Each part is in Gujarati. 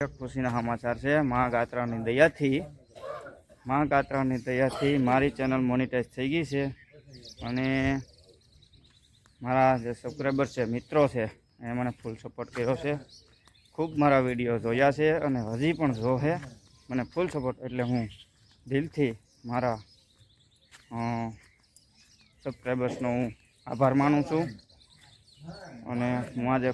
ખુશીના સમાચાર છે. મા ગાત્રાની દયાથી, મા ગાત્રાની દયાથી મારી ચેનલ મોનિટાઈઝ થઈ ગઈ છે. અને મારા જે સબસ્ક્રાઈબર છે, મિત્રો છે એ મને ફૂલ સપોર્ટ કર્યો છે. ખૂબ મારા વીડિયો જોયા છે અને હજી પણ જોશે મને ફૂલ સપોર્ટ એટલે હું દિલથી મારા સબસ્ક્રાઈબર્સનો હું આભાર માનું છું. અને હું આજે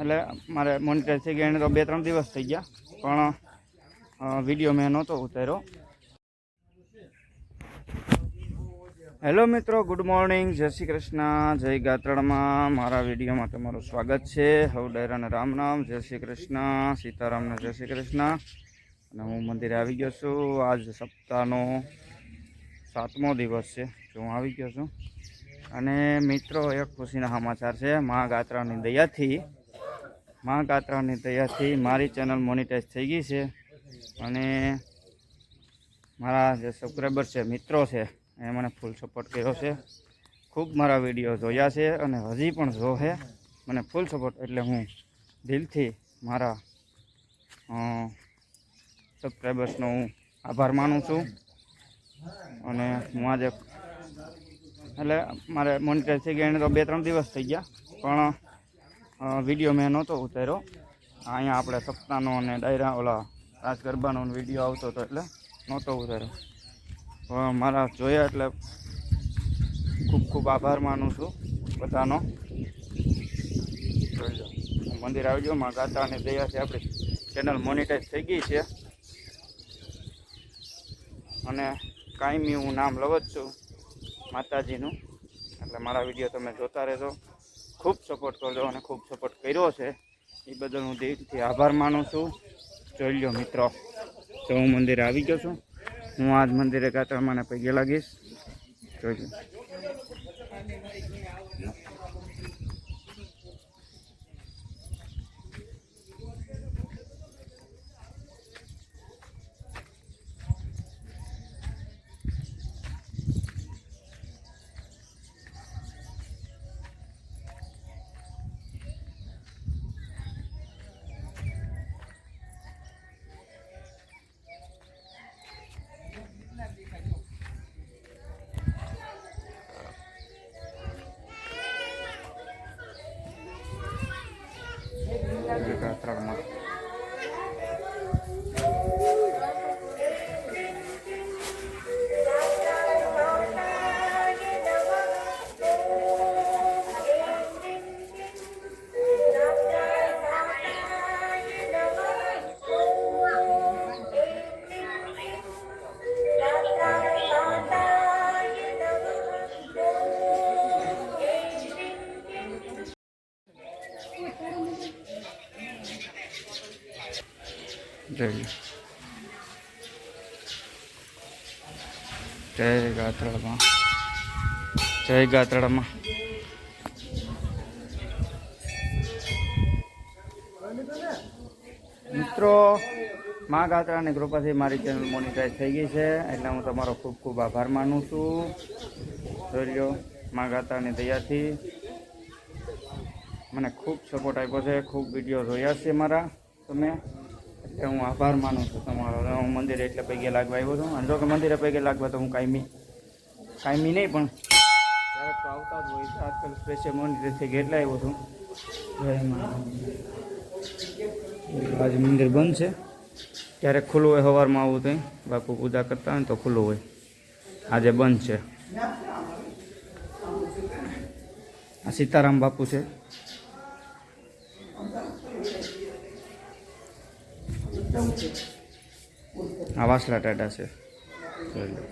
એટલે મારે મોનિટર થઈ ગયા એને તો બે ત્રણ દિવસ થઈ ગયા, પણ વીડિયો મેં નહોતો ઉતાર્યો. હેલો મિત્રો ગુડ મોર્નિંગ જય શ્રી કૃષ્ણ, જય ગાત્રણમાં મારા વિડીયોમાં તમારું સ્વાગત છે. હવ ડાયરાને રામ રામ, જય શ્રી કૃષ્ણ સીતારામને જય શ્રી કૃષ્ણ. અને હું મંદિરે આવી ગયો છું. આજ સપ્તાહનો સાતમો દિવસ છે, જો હું આવી ગયો છું. અને મિત્રો, એક ખુશીના સમાચાર છે. મા ગાત્રાની દયાથી મા કાતરાની દયાથી મારી ચેનલ મોનિટાઈઝ થઈ ગઈ છે અને મારા જે સબસ્ક્રાઈબર છે, મિત્રો છે, એ મને ફૂલ સપોર્ટ કર્યો છે. ખૂબ મારા વીડિયો જોયા છે અને હજી પણ જોશે મને ફૂલ સપોર્ટ એટલે હું દિલથી મારા સબસ્ક્રાઈબર્સનો હું આભાર માનું છું. અને હું આજે, એટલે મારે મોનિટાઈઝ થઈ ગયા, એને તો બે ત્રણ દિવસ થઈ ગયા, પણ વીડિયો મેં નહોતો ઉતાર્યો. અહીંયા આપણે સપ્તાહનો અને ડાયરા ઓલા રાસ ગરબાનો વીડિયો આવતો હતો એટલે નહોતો ઉતાર્યો. મારા જોયા એટલે ખૂબ ખૂબ આભાર માનું છું બધાનો. મંદિર આવી માં ગાતા અને દયાથી આપણી ચેનલ મોનિટાઈઝ થઈ ગઈ છે. અને કાયમી હું નામ લવ જ છું માતાજીનું. એટલે મારા વીડિયો તમે જોતા રહેજો. ખૂબ સપોર્ટ કરજો અને ખૂબ સપોર્ટ કર્યો છે. એ બદલ હું દિલથી આભાર માનું છું. જોઈ લો મિત્રો તો હું મંદિરે આવી ગયો છું, હું આજ મંદિરે ગાત્રમાને પગે લાગીશ. જોઈ લો જોઈ જય ગાત્રાળમાં. જય ગાત્રાળમાં. મિત્રો, મા ગાત્રાની કૃપાથી મારી ચેનલ મોનિટાઈઝ થઈ ગઈ છે, એટલે હું તમારો ખૂબ ખૂબ આભાર માનું છું. જોઈ લો, મા ગાત્રાની દયાથી મને ખૂબ સપોર્ટ આપ્યો છે, ખૂબ વીડિયો જોયા છે મારા તમે. એટલે હું આભાર માનું છું તમારો. હું મંદિરે એટલે પૈકે લાગવા આવ્યો છું. અને જો કે મંદિરે પૈકે લાગવા તો હું કાયમી કાયમી નહીં, પણ ક્યારેક તો આવતા જ હોય આજકાલ સ્પેશિયલ મંદિરેથી એટલે આવ્યો છું. આજે મંદિર બંધ છે. ક્યારેક ખુલ્લું હોય સવારમાં આવું થઈ બાપુ પૂજા કરતા હોય તો ખુલ્લું હોય. આજે બંધ છે. આ સીતારામ બાપુ છે. આ વાસલા ટાટા છે. લો.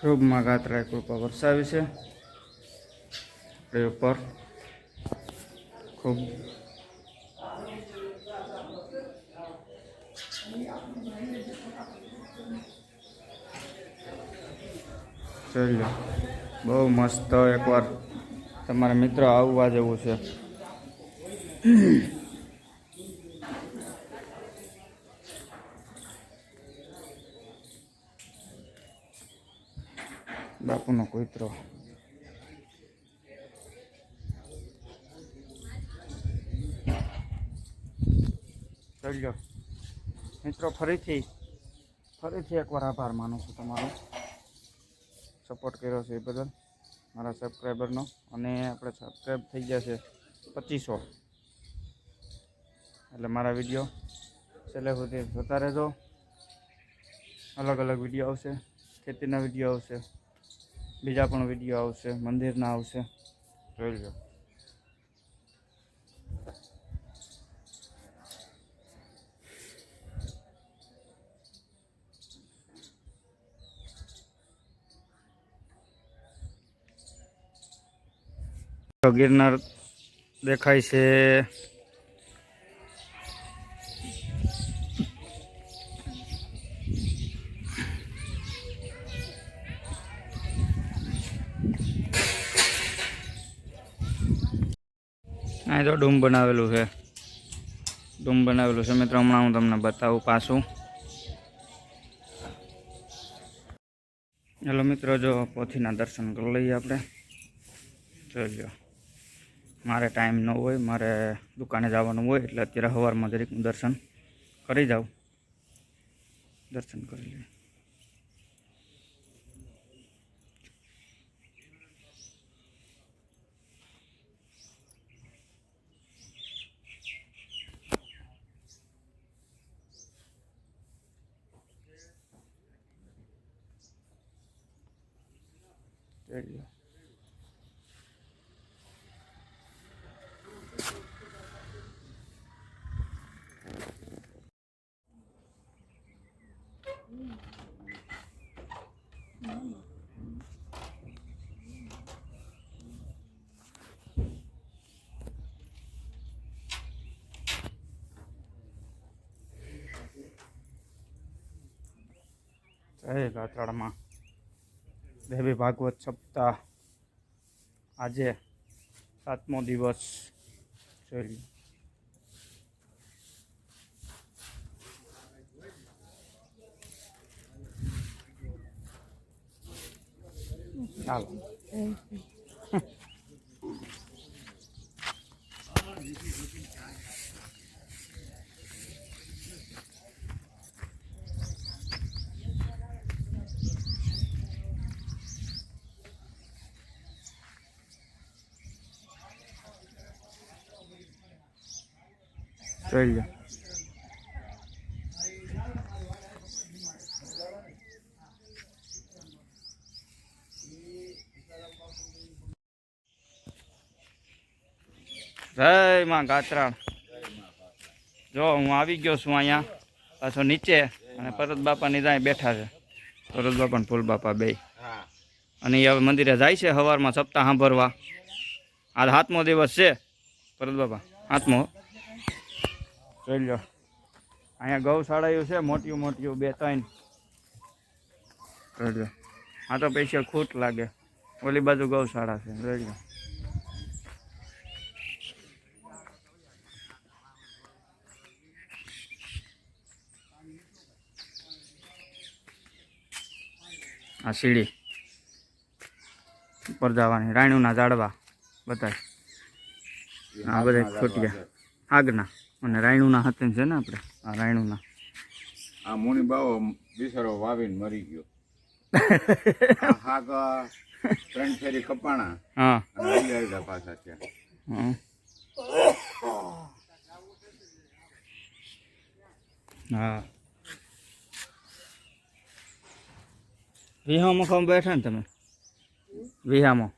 શુભમાં કૃપા વરસાવી છે. એ ઉપર ખૂબ ચાલ્યો બહુ મસ્ત એકવાર તમારા મિત્ર આવવા જેવું છે. બાપુનો કુતરો ચડ્યો મિત્રો, ફરીથી ફરીથી એકવાર આભાર માનું છું તમારો. સપોર્ટ કર્યો છે એ બદલ. મારા સબસ્ક્રાઈબરનો અને આપણે સબસ્ક્રાઈબ થઈ ગયા છે પચીસો. એટલે મારા વીડિયો છેલ્લે સુધી જોતા રહેજો. અલગ અલગ વીડિયો આવશે, ખેતીના વીડિયો આવશે, બીજા પણ વીડિયો આવશે, મંદિરના આવશે. જોઈ લો ગિરનાર દેખાય છે. અહીં તો ડૂમ બનાવેલું છે. ડૂમ બનાવેલું છે મિત્રો, હમણાં હું તમને બતાવું પાછું. ચાલો મિત્રો, જો પોથીના દર્શન કરી લઈએ આપણે. લો મારે ટાઈમ ન હોય, મારે દુકાને જવાનું હોય, એટલે અત્યારે સવારમાં જરીક દર્શન કરી જાઉં. દર્શન કરી લઈએ. જોઈ લો જય ગાત્રાળમાં દેવી ભાગવત સપ્તાહ આજે સાતમો દિવસ જોઈ લો. ચાલો જોઈ લો જય માં ગાત્રાણ જો હું આવી ગયો છું અહીંયા, પાછો નીચે, અને પરત બાપાની ત્યાં બેઠા છે. પરત બાપા ફૂલ બાપા બે. અને એ હવે મંદિરે જાય છે, સવારમાં સપ્તાહ સાંભળવા. આજ સાતમો દિવસ છે પરત બાપા. સાતમો જોઈ લો અહીંયા ગૌશાળાયું છે, મોટિયું મોટિયું, બે ત્રણ. જોઈ લો આ તો પૈસા ખૂટ લાગે. ઓલી બાજુ ગૌશાળા છે જોઈ આ સીડી. ઉપર જવાની, રાણુના ઝાડવા બધા આ બધા ખોટિયા. આગના. અને રાયણુના હાથે છે ને આપણે આ રાયણુના. આ મુની બાવો બિસરો વાવીને મરી ગયો. હાક ત્રણ ફેરી કપાણા હા. અને પાછા ત્યાં હં. હા. વિહામાં બેઠા ને તમે? વિહામાં.